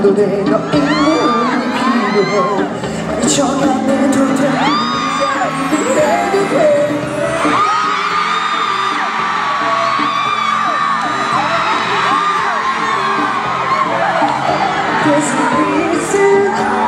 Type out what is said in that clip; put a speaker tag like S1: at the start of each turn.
S1: 나도 내 너의 눈이 필요해 미쳐가네도 돼. 그래도 돼 This is